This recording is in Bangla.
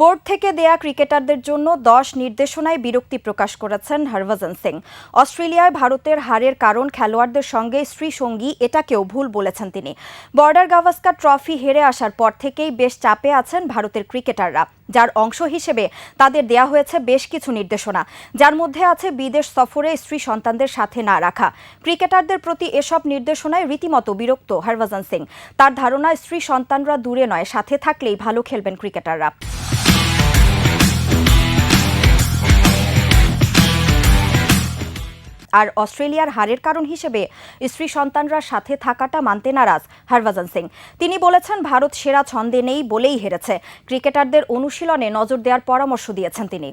বোর্ড থেকে দেয়া ক্রিকেটারদের জন্য দশ নির্দেশনায় বিরক্তি প্রকাশ করেছেন হরভজন সিং। অস্ট্রেলিয়ায় ভারতের হারের কারণ খেলোয়াড়দের সঙ্গে স্ত্রী সঙ্গী এটাকেও ভুল বলেছেন তিনি। বর্ডার গাভাস্কার ট্রফি হেরে আসার পর থেকেই বেশ চাপে আছেন ভারতের ক্রিকেটাররা। যার অংশ হিসেবে তাদের দেয়া হয়েছে বেশ কিছু নির্দেশনা। যার মধ্যে আছে বিদেশ সফরে স্ত্রী সন্তানদের সাথে না রাখা। ক্রিকেটারদের প্রতি এসব নির্দেশনায় রীতিমতো বিরক্ত হরভজন সিং। তার ধারণা স্ত্রী সন্তানরা দূরে নয়, সাথে থাকলেই ভালো খেলবেন ক্রিকেটাররা। আর অস্ট্রেলিয়ার হারের কারণ হিসেবে স্ত্রী সন্তানরা সাথে থাকাটা মানতে নারাজ হরভজন সিং। তিনি বলেছেন, ভারত সেরা ছন্দে নেই বলেই হেরেছে। ক্রিকেটারদের অনুশীলনে নজর দেওয়ার পরামর্শ দিয়েছেন তিনি।